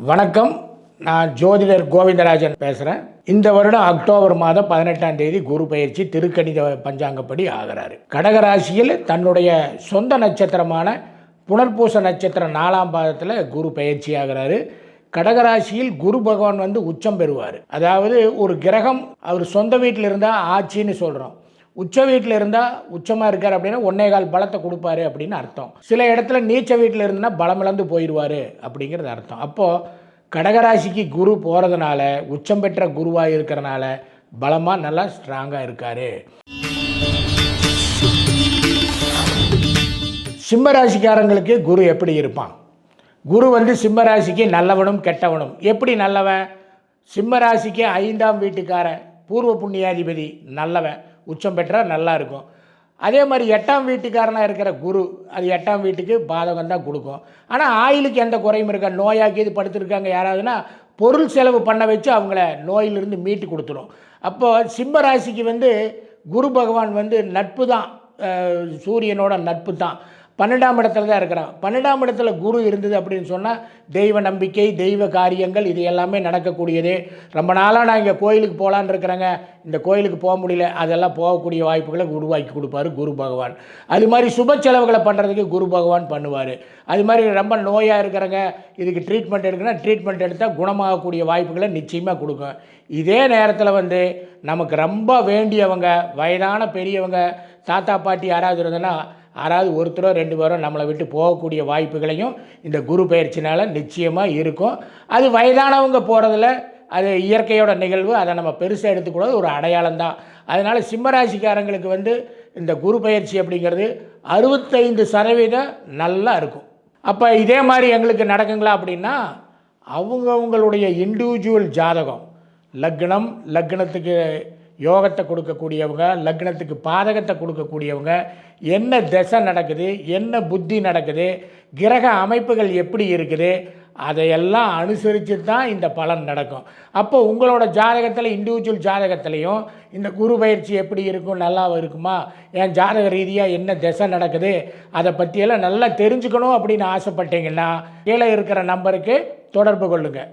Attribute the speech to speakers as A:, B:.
A: வணக்கம். நான் ஜோதிடர் கோவிந்தராஜன் பேசுகிறேன் இந்த வருடம் அக்டோபர் மாதம் பதினெட்டாம் தேதி குரு பயிற்சி திருக்கணித பஞ்சாங்கப்படி ஆகிறாரு. கடகராசியில் தன்னுடைய சொந்த நட்சத்திரமான புனர்பூச நட்சத்திரம் நாலாம் பாதத்தில் குரு பயிற்சி ஆகிறாரு. கடகராசியில் குரு பகவான் வந்து உச்சம் பெறுவார். அதாவது ஒரு கிரகம் அவர் சொந்த வீட்டில் இருந்தால் ஆட்சின்னு சொல்கிறோம் உச்ச வீட்டில் இருந்தால் உச்சமாக இருக்கார் அப்படின்னா ஒன்னே கால் பலத்தை கொடுப்பாரு அப்படின்னு அர்த்தம். சில இடத்துல நீச்ச வீட்டில் இருந்துன்னா பலம் இழந்து போயிடுவார் அப்படிங்கிறது அர்த்தம். அப்போது கடகராசிக்கு குரு போகிறதுனால உச்சம் பெற்ற குருவாக இருக்கிறனால பலமாக நல்லா ஸ்ட்ராங்காக இருக்கார். சிம்மராசிக்காரங்களுக்கு குரு எப்படி இருப்பான்? குரு வந்து சிம்மராசிக்கு நல்லவனும் கெட்டவனும். எப்படி நல்லவன்? சிம்மராசிக்கு ஐந்தாம் வீட்டுக்காரன் பூர்வ புண்ணியாதிபதி நல்லவன். உச்சம் பெற்றால் நல்லாயிருக்கும் அதே மாதிரி எட்டாம் வீட்டுக்காரனாக இருக்கிற குரு அது எட்டாம் வீட்டுக்கு பாதகம் தான் கொடுக்கும். ஆனால் ஆயிலுக்கு எந்த குறையும் இருக்கா நோயாக்கி இது படுத்துருக்காங்க யாராவதுன்னா பொருள் செலவு பண்ண வச்சு அவங்கள நோயிலிருந்து மீட்டு கொடுத்துரும். அப்போது சிம்ம ராசிக்கு வந்து குரு பகவான் வந்து நட்பு தான் சூரியனோட நட்பு தான். பன்னெண்டாம் இடத்துல தான் இருக்கிறான். பன்னெண்டாம் இடத்துல குரு இருந்தது அப்படின்னு சொன்னால் தெய்வ நம்பிக்கை தெய்வ காரியங்கள் இது எல்லாமே நடக்கக்கூடியது. ரொம்ப நாளாக நான் இங்கே கோயிலுக்கு போகலான்னு இருக்கிறேங்க. இந்த கோயிலுக்கு போக முடியல. அதெல்லாம் போகக்கூடிய வாய்ப்புகளை உருவாக்கி கொடுப்பாரு குரு பகவான். அது மாதிரி சுப செலவுகளை பண்ணுறதுக்கு குரு பகவான் பண்ணுவார். அது மாதிரி ரொம்ப நோயாக இருக்கிறவங்க இதுக்கு ட்ரீட்மெண்ட் எடுக்கணும்னா ட்ரீட்மெண்ட் எடுத்தால் குணமாகக்கூடிய வாய்ப்புகளை நிச்சயமாக கொடுக்கும். இதே நேரத்தில் வந்து நமக்கு ரொம்ப வேண்டியவங்க வயதான பெரியவங்க தாத்தா பாட்டி யாராவது இருந்ததுன்னா யாராவது ஒருத்தரோ ரெண்டு பேரோ நம்மளை விட்டு போகக்கூடிய வாய்ப்புகளையும் இந்த குரு பயிற்சினால் நிச்சயமாக இருக்கும். அது வயதானவங்க போகிறதுல அது இயற்கையோட நிகழ்வு அதை நம்ம பெருசாக எடுத்துக்கூடாது ஒரு அடையாளம் தான் அதனால் சிம்மராசிக்காரங்களுக்கு வந்து இந்த குரு பயிற்சி அப்படிங்கிறது அறுபத்தைந்து சதவீதம் நல்லா இருக்கும். அப்போ இதே மாதிரி எங்களுக்கு நடக்குங்களா அப்படின்னா அவங்கவுங்களுடைய இண்டிவிஜுவல் ஜாதகம் லக்னம் லக்னத்துக்கு யோகத்தை கொடுக்கக்கூடியவங்க லக்னத்துக்கு பாதகத்தை கொடுக்கக்கூடியவங்க என்ன திசை நடக்குது என்ன புத்தி நடக்குது கிரக அமைப்புகள் எப்படி இருக்குது அதையெல்லாம் அனுசரித்து தான் இந்த பலன் நடக்கும். அப்போ உங்களோட ஜாதகத்தில் இண்டிவிஜுவல் ஜாதகத்திலையும் இந்த குரு பயிற்சி எப்படி இருக்கும் நல்லா இருக்குமா என் ஜாதக ரீதியாக என்ன திசை நடக்குது அதை பற்றியெல்லாம் நல்லா தெரிஞ்சுக்கணும் அப்படின்னு ஆசைப்பட்டீங்கன்னா கீழே இருக்கிற நம்பருக்கு தொடர்பு கொள்ளுங்கள்